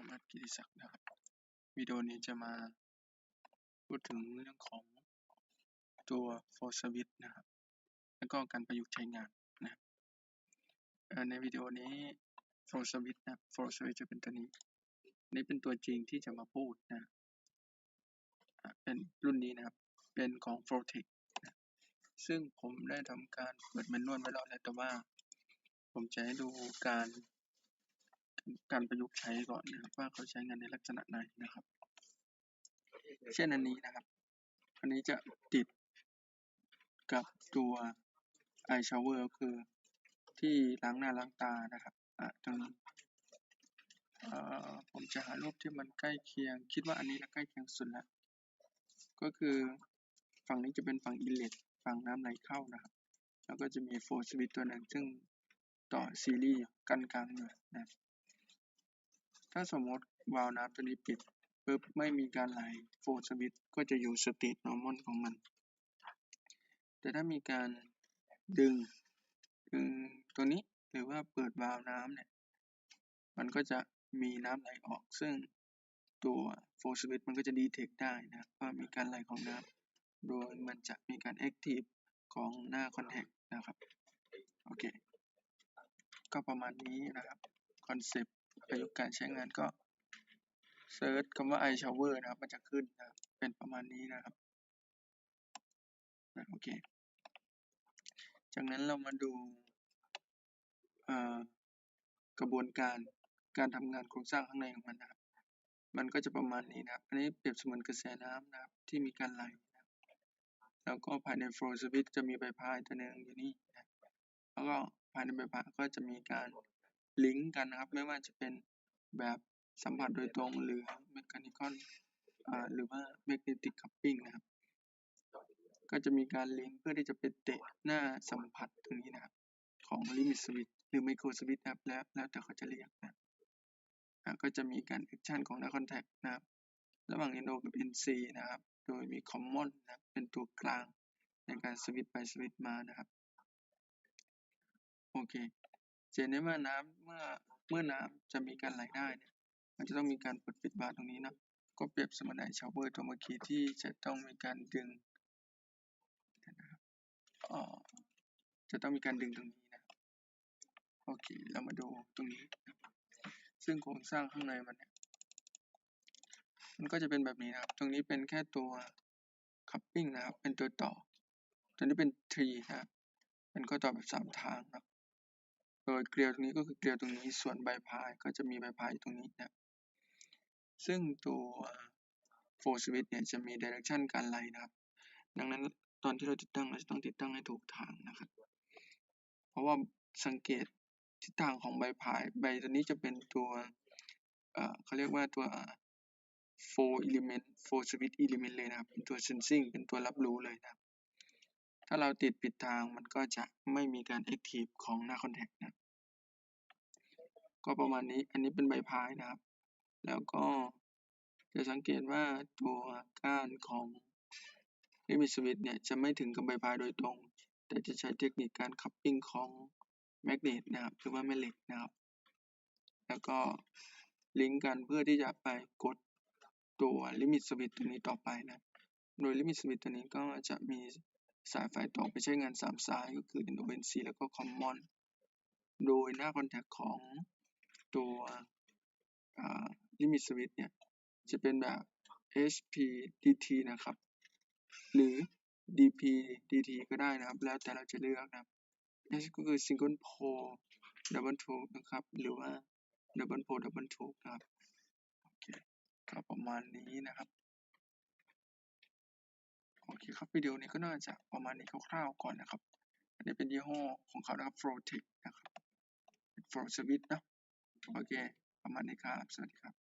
ผมอัดกิติศักดิ์ นะครับ วิดีโอนี้จะมาพูดถึงเรื่องของตัว for switch นะครับ แล้วก็การประยุกต์ใช้งานนะในวิดีโอนี้ for switch นะ for switch จะเป็นตัวนี้ นี่เป็นตัวจริงที่จะมาพูดนะ เป็นรุ่นนี้นะครับ เป็นของ f o r t e c นะซึ่งผมได้ทำการเปิดแมนนวลไว้แล้วแหละแต่ว่า ผมจะให้ดูการ การประยุกต์ใช้ก่อนนะครับว่าเขาใช้งานในลักษณะไหนนะครับ เช่นอันนี้นะครับ อันนี้จะติดกับตัว eye shower คือที่ล้างหน้าล้างตานะครับอะตรงนี้ผมจะหารูปที่มันใกล้เคียง คิดว่าอันนี้ใกล้เคียงสุดแล้วก็คือฝั่งนี้จะเป็นฝั่งอินเลตฝั่งน้ำไหลเข้านะครับ แล้วก็จะมีโฟร์สวิตตัวหนึ่งซึ่งต่อซีรีส์กันกลางอยู่นะ ถ้าสมมติวาล์วน้ำตัวนี้ปิดปุ๊บไม่มีการไหลโฟร์สวิตก็จะอยู่สติตนอร์มอลของมัน แต่ถ้ามีการดึงดึงตัวนี้หรือว่าเปิดวาล์วน้ำเนี่ย มันก็จะมีน้ำไหลออก ซึ่งตัวโฟร์สวิตมันก็จะดีเทคได้นะว่ามีการไหลของน้ำโดยมันจะมีการแอคทีฟของหน้าคอนแทคนะครับ โอเค ก็ประมาณนี้นะครับคอนเซปต์ ประยุกต์การใช้งานก็เซิร์ชคำว่า i shower นะครับ มันจะขึ้นนะเป็นประมาณนี้นะครับโอเค จากนั้นเรามาดูกระบวนการการทำงานโครงสร้างข้างในของมันนะครับ มันก็จะประมาณนี้นะครับ อันนี้เปรียบเสมือนกระแสน้ำนะครับที่มีการไหลนะแล้วก็ภายใน flow switch จะมีใบพายตัวหนึ่งอยู่นี่นะแล้วก็ภายในใบพายก็จะมีการ ลิงก์กันนะครับ ไม่ว่าจะเป็นแบบสัมผัสโดยตรงหรือเมคานิคอนหรือว่าแมกเนติกคัพปิ้งนะครับ ก็จะมีการลิงก์เพื่อที่จะไปเตะหน้าสัมผัสตรงนี้นะครับ ของลิมิตสวิตหรือไมโครสวิตนะครับแล้วแล้วแต่เขาจะเรียกนะก็จะมีการแอคชั่นของหน้าคอนแทคนะครับ ระหว่าง NO กับ NC นะครับ โดยมี Common นะเป็นตัวกลางในการสวิตไปสวิตมานะครับ โอเค จนได้ว่าน้ำเมื่อเมื่อน้ำจะมีการไหลได้เนี่ยมันจะต้องมีการเปิดปิดบาร์ตรงนี้นะก็เปรียบเสมือนไอชาวเวอร์ตัวเมื่อกี้ที่จะต้องมีการดึงนะครับอ๋อจะต้องมีการดึงตรงนี้นะโอเคเรามาดูตรงนี้ ซึ่งโครงสร้างข้างในมันเนี่ยมันก็จะเป็นแบบนี้นะครับ ตรงนี้เป็นแค่ตัวคัพปิ้งนะครับ เป็นตัวต่อ ตัวนี้เป็นทรีนะครับ เป็นข้อต่อแบบสามทางครับ โดยเกลียวตรงนี้ก็คือเกลียวตรงนี้ ส่วนใบพายก็จะมีใบพายตรงนี้นะ ซึ่งตัวโฟร์สวิตเนี่ยจะมีดิเรกชันการไหลนะครับ ดังนั้นตอนที่เราติดตั้งเราจะต้องติดตั้งให้ถูกทางนะครับ เพราะว่าสังเกตทิศทางของใบพาย ใบตัวนี้จะเป็นตัวเขาเรียกว่าตัว four element four switch element เลยนะครับ เป็นตัว sensing เป็นตัวรับรู้เลยนะครับ ถ้าเราติดผิดทางมันก็จะไม่มีการ active ของหน้า contact นะ ก็ประมาณนี้ อันนี้เป็นใบพายนะครับ แล้วก็จะสังเกตว่าตัวก้านของ limit switch เนี่ย จะไม่ถึงกับใบพายโดยตรง แต่จะใช้เทคนิคการ coupling ของแมกเนตนะครับ หรือว่าแม่เหล็กนะครับ แล้วก็ลิงก์กันเพื่อที่จะไปกดตัว limit switch ตัวนี้ต่อไปนะ โดย limit switch ตัวนี้ก็จะมี สายไฟต่อไปใช้งาน 3 สายก็คือ NONC แล้วก็ Common โดยหน้าคอนแทคของตัว Limit Switch เนี่ยจะเป็นแบบ HPDT นะครับ หรือ DPDT ก็ได้นะครับ แล้วแต่เราจะเลือกนะครับ H ก็คือ Single Pole Double Tube นะครับ หรือว่า Double Pole Double Tube นะครับ โอเคก็ประมาณนี้นะครับ โอเคครับวิดีโอนี้ก็น่าจะประมาณนี้คร่าวๆก่อนนะครับ อันนี้เป็นยี่ห้อของเขานะครับ Frotech นะครับ f r o s w i t นะ โอเค ประมาณนี้ครับ สวัสดีครับ